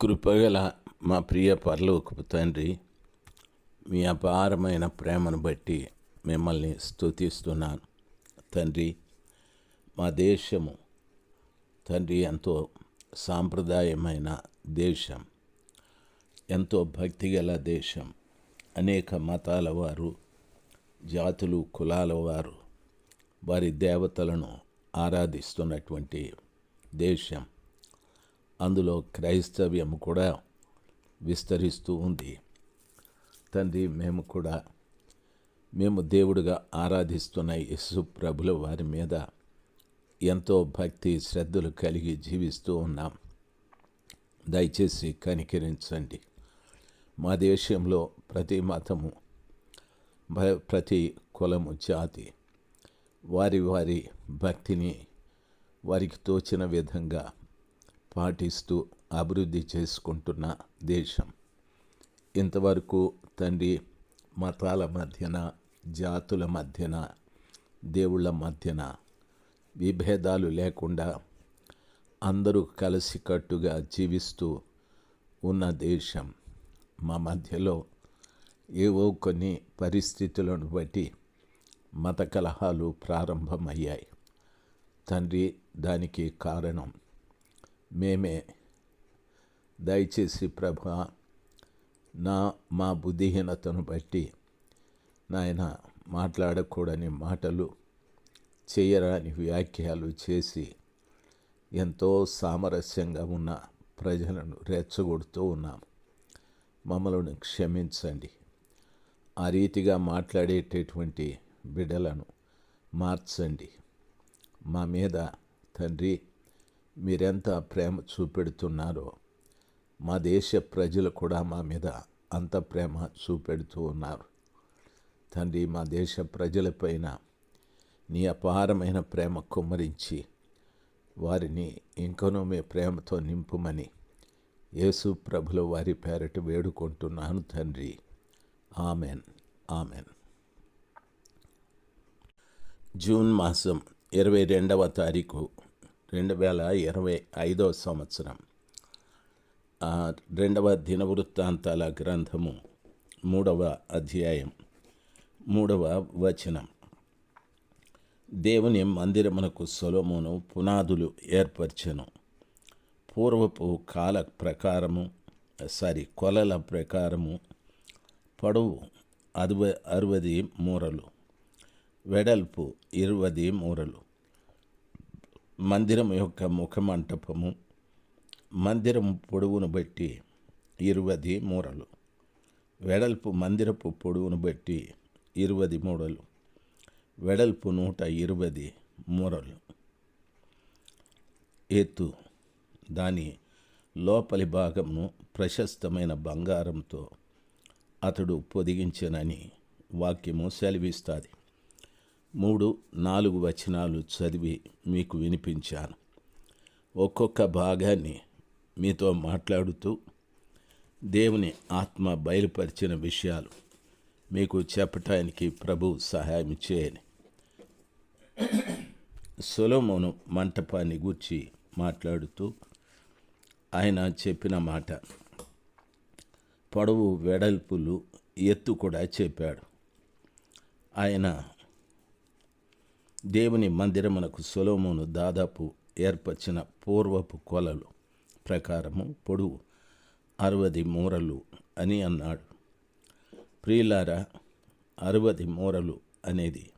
కృపగల మా ప్రియ పరలోకపు తండ్రి మీ అపారమైన ప్రేమను బట్టి మిమ్మల్ని స్తుతిస్తున్నాను. తండ్రి మా దేశము తండ్రి ఎంతో సాంప్రదాయమైన దేశం ఎంతో భక్తిగల దేశం. అనేక మతాల వారు జాతులు కులాల వారు వారి దేవతలను ఆరాధిస్తున్నటువంటి దేశం. అందులో క్రైస్తవ్యం కూడా విస్తరిస్తూ ఉంది. తండ్రి మేము కూడా మేము దేవుడుగా ఆరాధిస్తున్న యశు ప్రభుల వారి మీద ఎంతో భక్తి శ్రద్ధలు కలిగి జీవిస్తూ ఉన్నాం. దయచేసి కనికరించండి. మా దేశంలో ప్రతి మతము భ- ప్రతి కులము జాతి వారి వారి భక్తిని వారికి తోచిన విధంగా పాటిస్తూ అభివృద్ధి చేసుకుంటున్న దేశం. ఇంతవరకు తండ్రి మతాల మధ్యన జాతుల మధ్యన దేవుళ్ళ మధ్యన విభేదాలు లేకుండా అందరూ కలిసికట్టుగా జీవిస్తూ ఉన్న దేశం మా మధ్యలో ఏవో కొన్ని పరిస్థితులను బట్టి మత కలహాలు ప్రారంభమయ్యాయి. తండ్రి దానికి కారణం మేమే. దయచేసి ప్రభ నా మా బుద్ధిహీనతను బట్టి నాయన మాట్లాడకూడని మాటలు చేయరాని వ్యాఖ్యలు చేసి ఎంతో సామరస్యంగా ఉన్న ప్రజలను రెచ్చగొడుతూ ఉన్నాం. మమ్మల్ని క్షమించండి. ఆ రీతిగా మాట్లాడేటటువంటి బిడ్డలను మార్చండి. మా మీద తండ్రి మీరెంత ప్రేమ చూపెడుతున్నారో మా దేశ ప్రజలు కూడా మా మీద అంత ప్రేమ చూపెడుతూ ఉన్నారు. తండ్రి మా దేశ ప్రజలపైన నీ అపారమైన ప్రేమ కుమ్మరించి వారిని ఇంకనూ మీ ప్రేమతో నింపుమని యేసు ప్రభుల వారి పేరట వేడుకుంటున్నాను తండ్రి. ఆమెన్. ఆమెన్. జూన్ మాసం ఇరవై రెండవ తారీఖు రెండు వేల ఇరవై ఐదవ సంవత్సరం. ఆ రెండవ దినవృత్తాంతాల గ్రంథము మూడవ అధ్యాయం మూడవ వచనం. దేవుని మందిరమునకు సొలమును పునాదులు ఏర్పరచను. పూర్వపు కాల ప్రకారము సారీ కొలల ప్రకారము పొడవు అరవ అరవది మూరలు వెడల్పు ఇరవది మూరలు. మందిరం యొక్క ముఖమంటపము మందిరం పొడవును బట్టి ఇరువది మూరలు వెడల్పు మందిరపు పొడవును బట్టి ఇరువది మూరలు వెడల్పు నూట ఇరవది మూరలు. ఎత్తు దాని లోపలి భాగమును ప్రశస్తమైన బంగారంతో అతడు పొదిగించనని వాక్యము సెలవిస్తుంది. మూడు నాలుగు వచనాలు చదివి మీకు వినిపించాను. ఒక్కొక్క భాగాన్ని మీతో మాట్లాడుతూ దేవుని ఆత్మ బయలుపరిచిన విషయాలు మీకు చెప్పటానికి ప్రభు సహాయం చేయని. సొలోమోను మంటపాన్ని గూర్చి మాట్లాడుతూ ఆయన చెప్పిన మాట పొడవు వెడల్పులు ఎత్తు కూడా చెప్పాడు. ఆయన దేవుని మందిరమునకు సొలోమోను దాదాపు ఏర్పరిచిన పూర్వపు కొలలు ప్రకారము పొడవు అరవది మూరలు అని అన్నాడు. ప్రియులారా అరవది మూరలు అనేది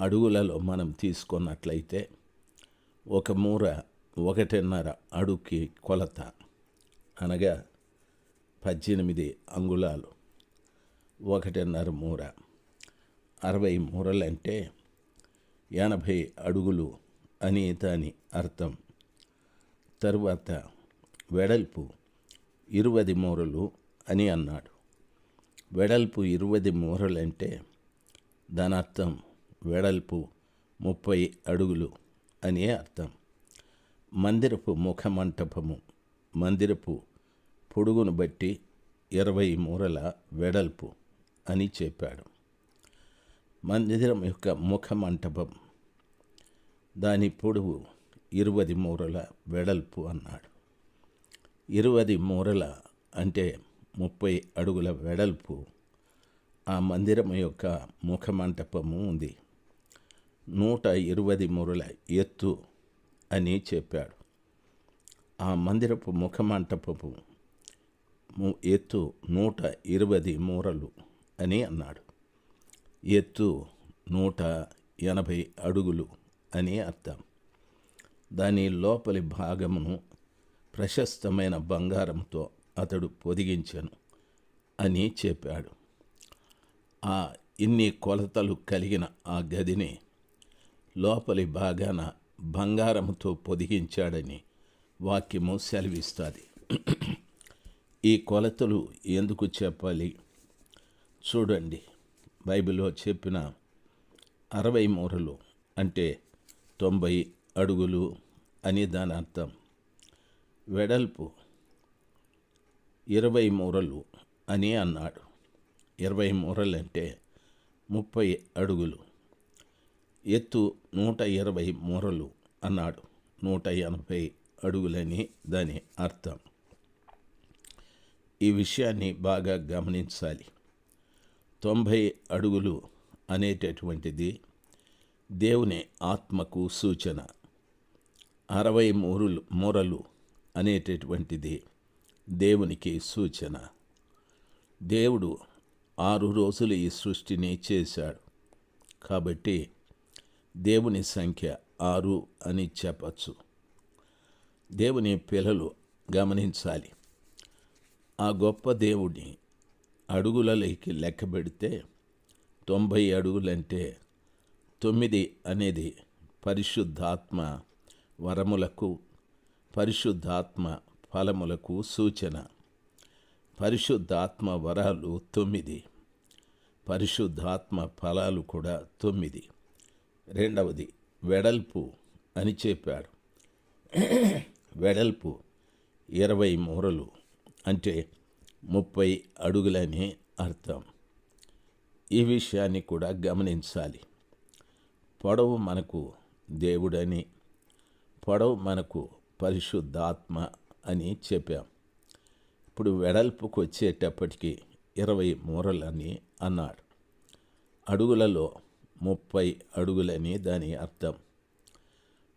అడుగులలో మనం తీసుకున్నట్లయితే ఒక మూర ఒకటిన్నర అడుగుకి కొలత అనగా పద్దెనిమిది అంగుళాలు. ఒకటిన్నర మూర అరవై మూరలంటే ఎనభై అడుగులు అని దాని అర్థం. తరువాత వెడల్పు ఇరువది మూరలు అని అన్నాడు. వెడల్పు ఇరువది మూరలంటే దాని అర్థం వెడల్పు ముప్పై అడుగులు అని అర్థం. మందిరపు ముఖమంటపము మందిరపు పొడుగును బట్టి ఇరవై మూరల వెడల్పు అని చెప్పాడు. మందిరం యొక్క ముఖమంటపం. దాని పొడవు ఇరువది మూరల వెడల్పు అన్నాడు. ఇరువది మూరల అంటే ముప్పై అడుగుల వెడల్పు ఆ మందిరం యొక్క ముఖమంటపము ఉంది. నూట ఇరువది మూరల ఎత్తు అని చెప్పాడు. ఆ మందిరపు ముఖమంటపము ము- ఎత్తు నూట ఇరవై మూరలు అని అన్నాడు. ఎత్తు నూట ఎనభై అడుగులు అని అర్థం. దాని లోపలి భాగమును ప్రశస్తమైన బంగారంతో అతడు పొదిగించను అని చెప్పాడు. ఆ ఇన్ని కొలతలు కలిగిన ఆ గదిని లోపలి భాగాన బంగారముతో పొదిగించాడని వాక్యము సెలవిస్తుంది. ఈ కొలతలు ఎందుకు చెప్పాలి? చూడండి. బైబిల్లో చెప్పిన అరవై మూరలు అంటే తొంభై అడుగులు అని దాని అర్థం. వెడల్పు ఇరవై మూరలు అని అన్నాడు. ఇరవై మూరలు అంటే ముప్పై అడుగులు. ఎత్తు నూట ఇరవై మూరలు అన్నాడు. నూట ఎనభై అడుగులని దాని అర్థం. ఈ విషయాన్ని బాగా గమనించాలి. తొంభై అడుగులు అనేటటువంటిది దేవుని ఆత్మకు సూచన. అరవై మూరలు మూరలు అనేటటువంటిది దేవునికి సూచన. దేవుడు ఆరు రోజులు ఈ సృష్టిని చేశాడు. కాబట్టి దేవుని సంఖ్య ఆరు అని చెప్పచ్చు. దేవుని పిల్లలు గమనించాలి. ఆ గొప్ప దేవుడిని అడుగులలోకి లెక్క పెడితే తొంభై అడుగులంటే తొమ్మిది అనేది పరిశుద్ధాత్మ వరములకు పరిశుద్ధాత్మ ఫలములకు సూచన. పరిశుద్ధాత్మ వరాలు తొమ్మిది పరిశుద్ధాత్మ ఫలాలు కూడా తొమ్మిది. రెండవది వెడల్పు అని చెప్పాడు. వెడల్పు ఇరవై మూరలు అంటే ముప్పై అడుగులని అర్థం. ఈ విషయాన్ని కూడా గమనించాలి. పొడవు మనకు దేవుడని పొడవు మనకు పరిశుద్ధాత్మ అని చెప్పాం. ఇప్పుడు వెడల్పుకు వచ్చేటప్పటికి ఇరవై మూరలని అన్నాడు. అడుగులలో ముప్పై అడుగులని దాని అర్థం.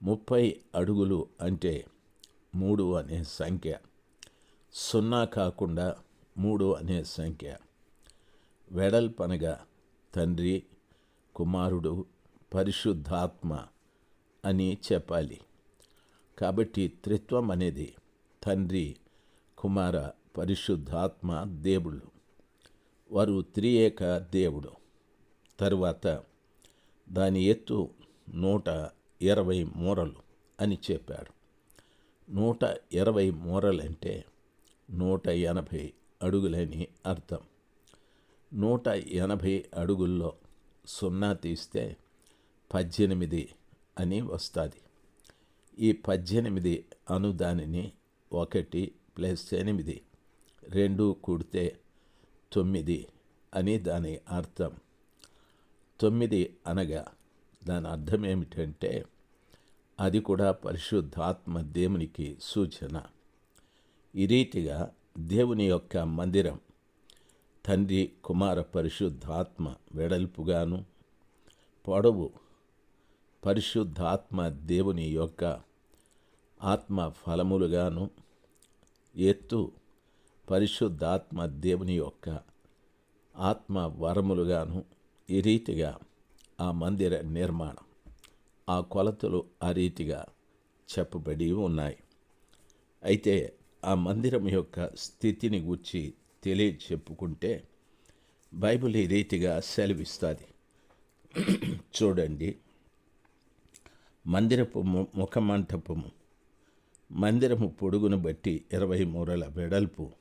ముప్పై అడుగులు అంటే మూడు అనే సంఖ్య. సున్నా కాకుండా మూడు అనే సంఖ్య. వెడల్పనగా తండ్రి కుమారుడు పరిశుద్ధాత్మ అని చెప్పాలి. కాబట్టి త్రిత్వం అనేది తండ్రి కుమార పరిశుద్ధాత్మ దేవుళ్ళు. వారు త్రియేక దేవుడు. తరువాత దాని ఎత్తు నూట ఇరవై మూరలు అని చెప్పాడు. నూట ఇరవై మూరలంటే నూట ఎనభై అడుగులని అర్థం. నూట ఎనభై అడుగుల్లో సున్నా తీస్తే పద్దెనిమిది అని వస్తుంది. ఈ పద్దెనిమిది అను దానిని ఒకటి ప్లస్ ఎనిమిది రెండు కూడితే తొమ్మిది అని దాని అర్థం. తొమ్మిది అనగా దాని అర్థం ఏమిటంటే అది కూడా పరిశుద్ధాత్మ దేవునికి సూచన. ఈ రీతిగా దేవుని యొక్క మందిరం తండ్రి కుమార పరిశుద్ధాత్మ వెడల్పుగాను పొడవు పరిశుద్ధాత్మ దేవుని యొక్క ఆత్మ ఫలములుగాను ఎత్తు పరిశుద్ధాత్మ దేవుని యొక్క ఆత్మ వరములుగాను ఈ రీతిగా ఆ మందిర నిర్మాణం ఆ కొలతలు ఆ రీతిగా చెప్పబడి ఉన్నాయి. అయితే ఆ మందిరం యొక్క స్థితిని గురించి తెలియ చెప్పుకుంటే బైబిల్ ఈ రీతిగా సెలవిస్తుంది. చూడండి. మందిరపు ము- ముఖమంటపము. మందిరము పొడుగును బట్టి ఇరవై మూరల వెడల్పు.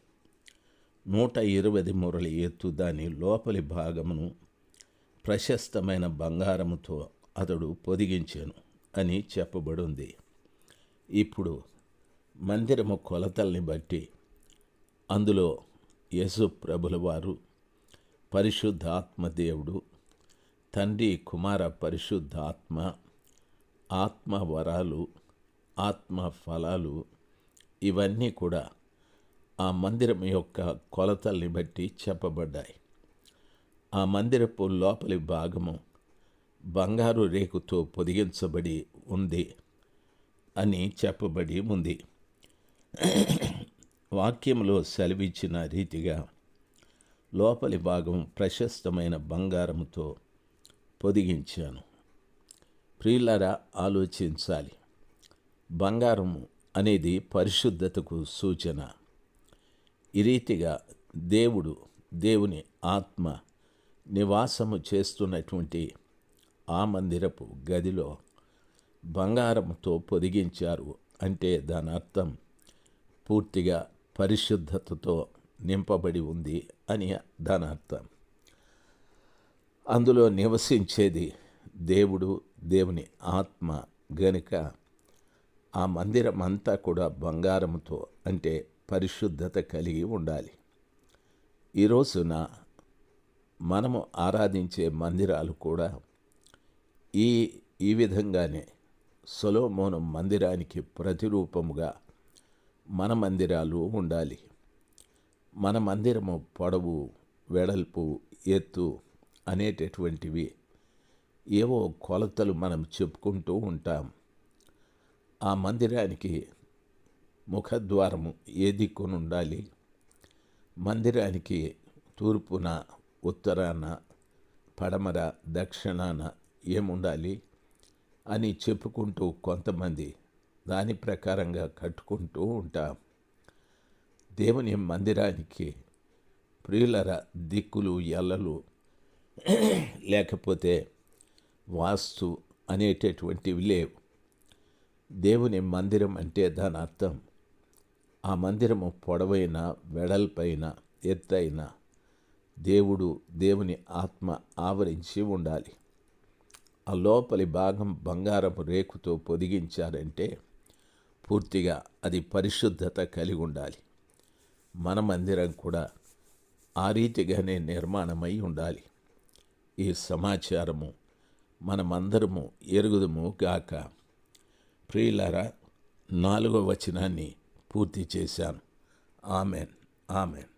నూట ఇరవై మూరల ఎత్తు దాని లోపలి భాగమును ప్రశస్తమైన బంగారముతో అతడు పొదిగించాను అని చెప్పబడింది. ఇప్పుడు మందిరము కొలతల్ని బట్టి అందులో యేసు ప్రభుల వారు పరిశుద్ధాత్మ దేవుడు తండ్రి కుమార పరిశుద్ధాత్మ ఆత్మ వరాలు ఆత్మ ఫలాలు ఇవన్నీ కూడా ఆ మందిరం యొక్క కొలతల్ని బట్టి చెప్పబడ్డాయి. ఆ మందిరపు లోపలి భాగము బంగారు రేకుతో పొదిగించబడి ఉంది అని చెప్పబడి ఉంది. వాక్యంలో సెలవిచ్చిన రీతిగా లోపలి భాగం ప్రశస్తమైన బంగారంతో పొదిగించాను. ప్రియులరా ఆలోచించాలి. బంగారము అనేది పరిశుద్ధతకు సూచన. ఈ రీతిగా దేవుడు దేవుని ఆత్మ నివాసము చేస్తున్నటువంటి ఆ మందిరపు గదిలో బంగారంతో పొదిగించారు అంటే దాని అర్థం పూర్తిగా పరిశుద్ధతతో నింపబడి ఉంది అని దాని అర్థం అందులో నివసించేది దేవుడు దేవుని ఆత్మ గనుక ఆ మందిరం అంతా కూడా బంగారంతో అంటే పరిశుద్ధత కలిగి ఉండాలి. ఈ రోజున మనము ఆరాధించే మందిరాలు కూడా ఈ ఈ విధంగానే సొలోమోను మందిరానికి ప్రతిరూపముగా మన మందిరాలు ఉండాలి. మన మందిరము పొడవు వెడల్పు ఎత్తు అనేటటువంటివి ఏవో కొలతలు మనం చెప్పుకుంటూ ఉంటాం. ఆ మందిరానికి ముఖద్వారము ఏ దిక్కున ఉండాలి? మందిరానికి తూర్పున ఉత్తరాన పడమర దక్షిణాన ఏముండాలి అని చెప్పుకుంటూ కొంతమంది దాని ప్రకారంగా కట్టుకుంటూ ఉంటాం. దేవుని మందిరానికి ప్రియులర దిక్కులు ఎల్లలు లేకపోతే వాస్తు అనేటటువంటివి లేవు. దేవుని మందిరం అంటే దాని అర్థం ఆ మందిరము పొడవైన వెడల్పైన ఎత్తైన దేవుడు దేవుని ఆత్మ ఆవరించి ఉండాలి. ఆ లోపలి భాగం బంగారపు రేకుతో పొదిగించారంటే పూర్తిగా అది పరిశుద్ధత కలిగి ఉండాలి మన మందిరం కూడా ఆ రీతిగానే నిర్మాణమై ఉండాలి. ఈ సమాచారము మనమందరము ఎరుగుదము గాక. ప్రియులారా నాలుగో వచనాన్ని పూర్తి చేశాను. ఆమెన్. ఆమెన్.